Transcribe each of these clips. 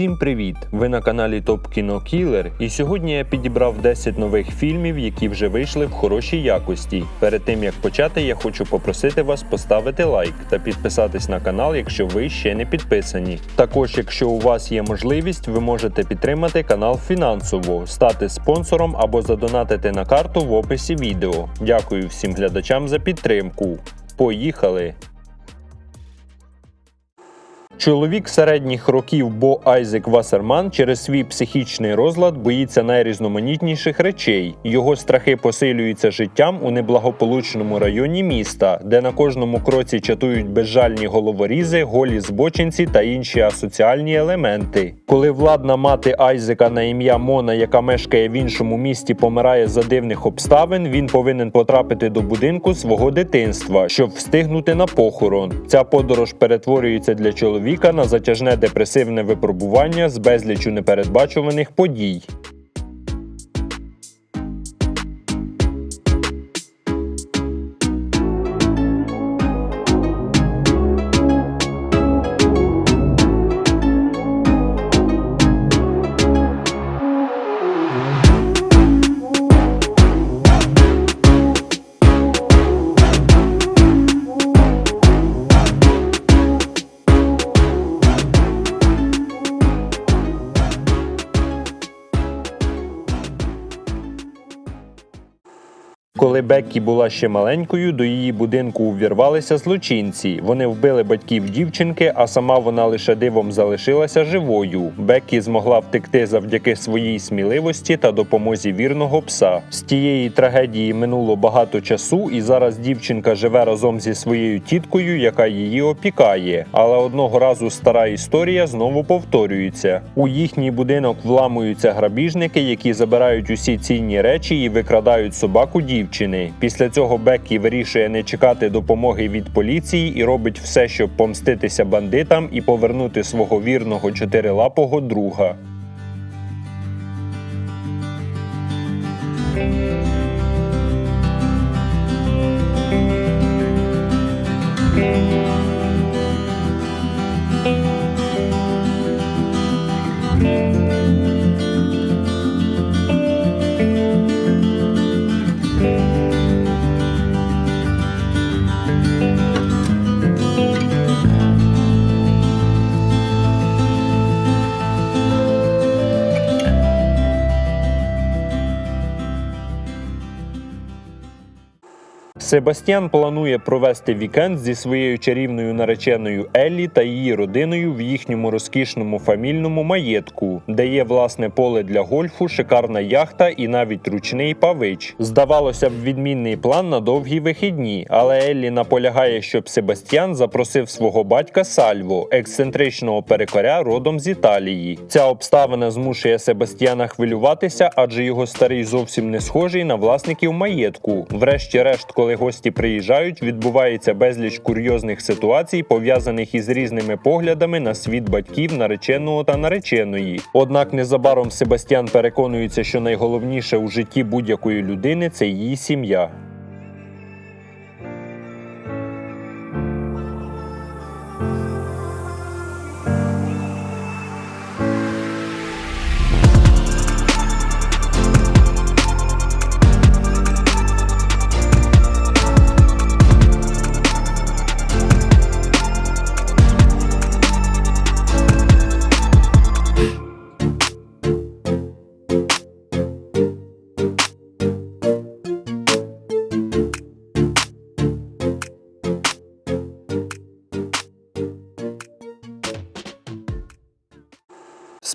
Всім привіт! Ви на каналі Топ Кіно Кілер, і сьогодні я підібрав 10 нових фільмів, які вже вийшли в хорошій якості. Перед тим як почати, я хочу попросити вас поставити лайк та підписатись на канал, якщо ви ще не підписані. Також, якщо у вас є можливість, ви можете підтримати канал фінансово, стати спонсором або задонатити на карту в описі відео. Дякую всім глядачам за підтримку. Поїхали! Чоловік середніх років Бо Айзек Вассерман через свій психічний розлад боїться найрізноманітніших речей. Його страхи посилюються життям у неблагополучному районі міста, де на кожному кроці чатують безжальні головорізи, голі збочинці та інші асоціальні елементи. Коли владна мати Айзека на ім'я Мона, яка мешкає в іншому місті, помирає за дивних обставин, він повинен потрапити до будинку свого дитинства, щоб встигнути на похорон. Ця подорож перетворюється для чоловіка на затяжне депресивне випробування з безлічу непередбачуваних подій. Беккі була ще маленькою, до її будинку увірвалися злочинці. Вони вбили батьків дівчинки, а сама вона лише дивом залишилася живою. Беккі змогла втекти завдяки своїй сміливості та допомозі вірного пса. З тієї трагедії минуло багато часу, і зараз дівчинка живе разом зі своєю тіткою, яка її опікає. Але одного разу стара історія знову повторюється. У їхній будинок вламуються грабіжники, які забирають усі цінні речі і викрадають собаку дівчини. Після цього Беккі вирішує не чекати допомоги від поліції і робить все, щоб помститися бандитам і повернути свого вірного чотирилапого друга. Себастьян планує провести вікенд зі своєю чарівною нареченою Еллі та її родиною в їхньому розкішному фамільному маєтку, де є власне поле для гольфу, шикарна яхта і навіть ручний павич. Здавалося б, відмінний план на довгі вихідні, але Еллі наполягає, щоб Себастьян запросив свого батька Сальво, ексцентричного перекоря родом з Італії. Ця обставина змушує Себастьяна хвилюватися, адже його старий зовсім не схожий на власників маєтку. Врешті-решт, коли гості приїжджають, відбувається безліч курйозних ситуацій, пов'язаних із різними поглядами на світ батьків, нареченого та нареченої. Однак незабаром Себастьян переконується, що найголовніше у житті будь-якої людини це її сім'я.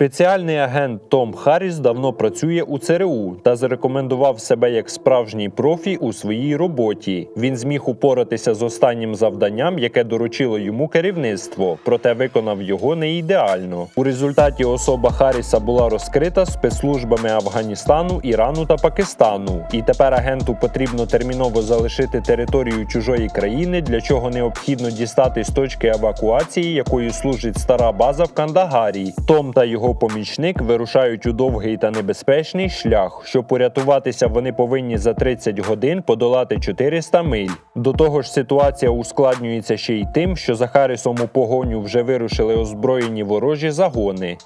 Спеціальний агент Том Харріс давно працює у ЦРУ та зарекомендував себе як справжній профі у своїй роботі. Він зміг упоратися з останнім завданням, яке доручило йому керівництво, проте виконав його не ідеально. У результаті особа Харріса була розкрита спецслужбами Афганістану, Ірану та Пакистану. І тепер агенту потрібно терміново залишити територію чужої країни, для чого необхідно дістати з точки евакуації, якою служить стара база в Кандагарі. Том та його помічник вирушають у довгий та небезпечний шлях. Щоб порятуватися, вони повинні за 30 годин подолати 400 миль. До того ж, ситуація ускладнюється ще й тим, що за Харрісом у погоню вже вирушили озброєні ворожі загони.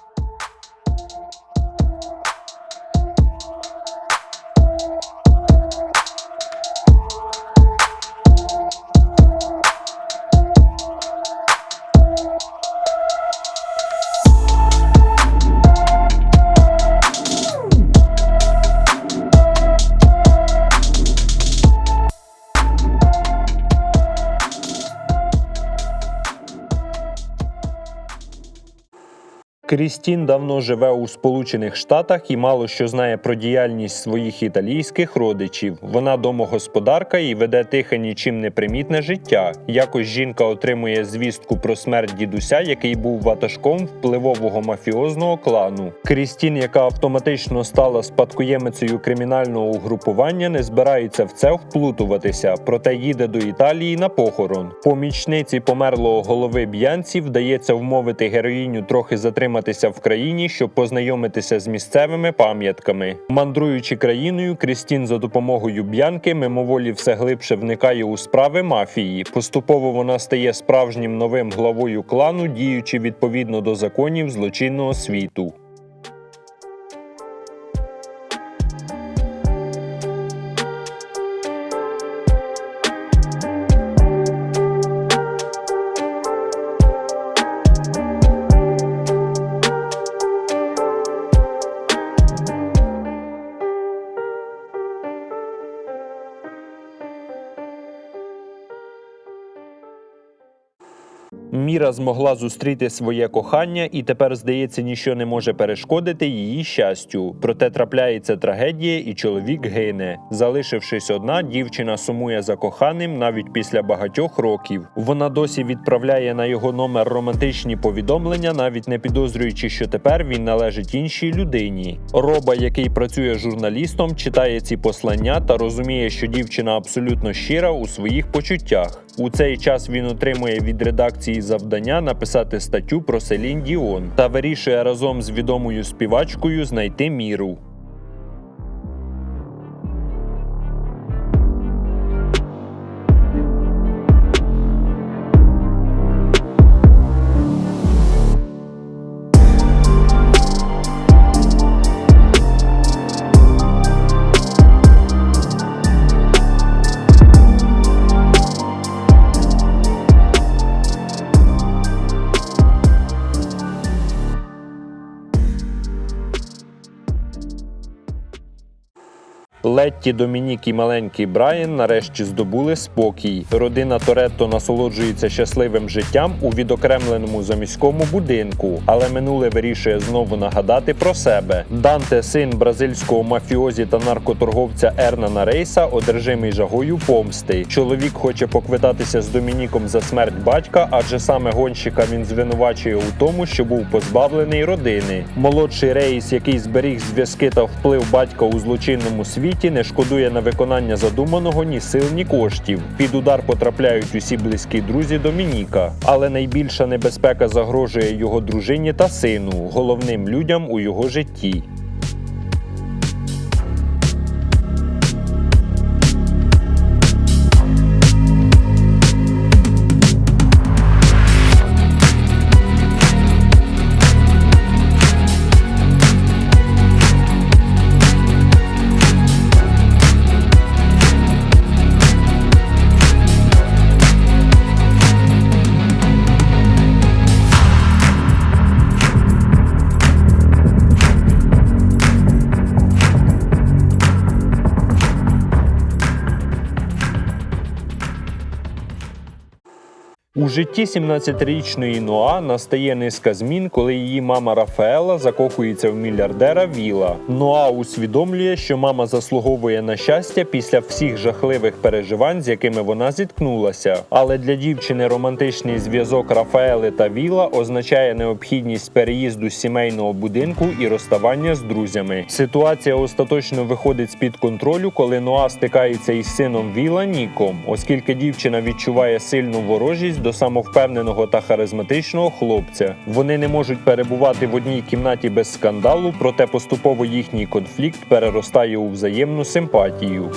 Крістін давно живе у Сполучених Штатах і мало що знає про діяльність своїх італійських родичів. Вона домогосподарка і веде тихе нічим не примітне життя. Якось жінка отримує звістку про смерть дідуся, який був ватажком впливового мафіозного клану. Крістін, яка автоматично стала спадкоємицею кримінального угрупування, не збирається в це вплутуватися, проте їде до Італії на похорон. Помічниці померлого голови б'янці вдається вмовити героїню трохи затриматися в країні, щоб познайомитися з місцевими пам'ятками. Мандруючи країною, Крістін за допомогою б'янки мимоволі все глибше вникає у справи мафії. Поступово вона стає справжнім новим главою клану, діючи відповідно до законів злочинного світу. Міра змогла зустріти своє кохання, і тепер, здається, ніщо не може перешкодити її щастю. Проте трапляється трагедія, і чоловік гине. Залишившись одна, дівчина сумує за коханим навіть після багатьох років. Вона досі відправляє на його номер романтичні повідомлення, навіть не підозрюючи, що тепер він належить іншій людині. Роба, який працює журналістом, читає ці послання та розуміє, що дівчина абсолютно щира у своїх почуттях. У цей час він отримує від редакції завдання написати статтю про Селін Діон та вирішує разом з відомою співачкою знайти міру. Летті, Домінік і маленький Брайан нарешті здобули спокій. Родина Торетто насолоджується щасливим життям у відокремленому заміському будинку, але минуле вирішує знову нагадати про себе. Данте, син бразильського мафіозі та наркоторговця Ернана Рейса, одержимий жагою помсти. Чоловік хоче поквитатися з Домініком за смерть батька, адже саме гонщика він звинувачує у тому, що був позбавлений родини. Молодший Рейс, який зберіг зв'язки та вплив батька у злочинному світі, не шкодує на виконання задуманого ні сил, ні коштів. Під удар потрапляють усі близькі друзі Домініка, але найбільша небезпека загрожує його дружині та сину, головним людям у його житті. У житті 17-річної Ноа настає низка змін, коли її мама Рафаела закохується в мільярдера Віла. Ноа усвідомлює, що мама заслуговує на щастя після всіх жахливих переживань, з якими вона зіткнулася. Але для дівчини романтичний зв'язок Рафаели та Віла означає необхідність переїзду з сімейного будинку і розставання з друзями. Ситуація остаточно виходить з під контролю, коли Ноа стикається із сином Віла Ніком, оскільки дівчина відчуває сильну ворожість до самовпевненого та харизматичного хлопця. Вони не можуть перебувати в одній кімнаті без скандалу, проте поступово їхній конфлікт переростає у взаємну симпатію.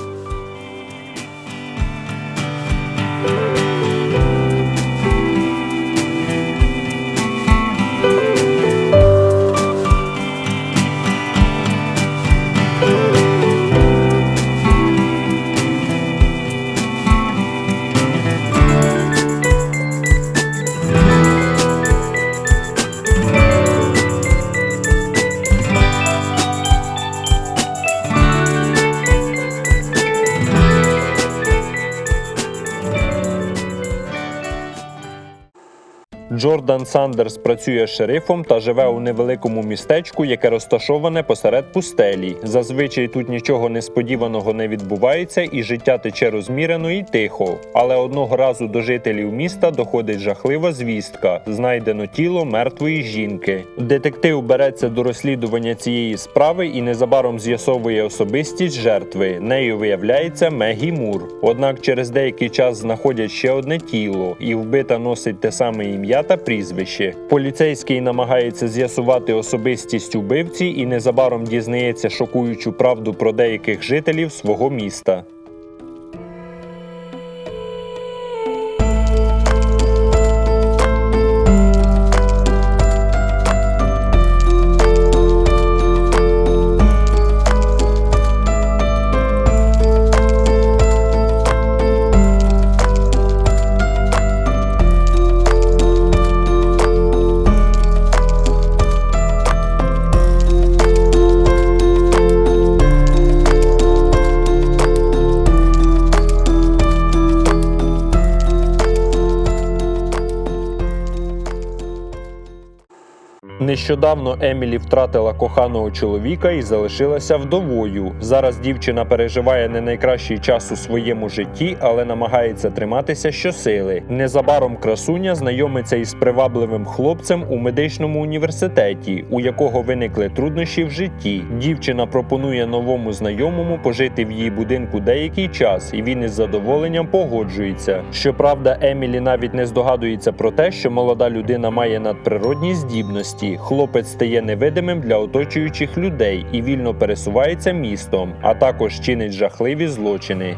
Джордан Сандерс працює шерифом та живе у невеликому містечку, яке розташоване посеред пустелі. Зазвичай тут нічого несподіваного не відбувається, і життя тече розмірено і тихо. Але одного разу до жителів міста доходить жахлива звістка: знайдено тіло мертвої жінки. Детектив береться до розслідування цієї справи і незабаром з'ясовує особистість жертви. Нею виявляється Мегі Мур. Однак через деякий час знаходять ще одне тіло, і вбита носить те саме ім'я та прізвище. Поліцейський намагається з'ясувати особистість убивці і незабаром дізнається шокуючу правду про деяких жителів свого міста. Нещодавно Емілі втратила коханого чоловіка і залишилася вдовою. Зараз дівчина переживає не найкращий час у своєму житті, але намагається триматися щосили. Незабаром красуня знайомиться із привабливим хлопцем у медичному університеті, у якого виникли труднощі в житті. Дівчина пропонує новому знайомому пожити в її будинку деякий час, і він із задоволенням погоджується. Щоправда, Емілі навіть не здогадується про те, що молода людина має надприродні здібності. Хлопець стає невидимим для оточуючих людей і вільно пересувається містом, а також чинить жахливі злочини.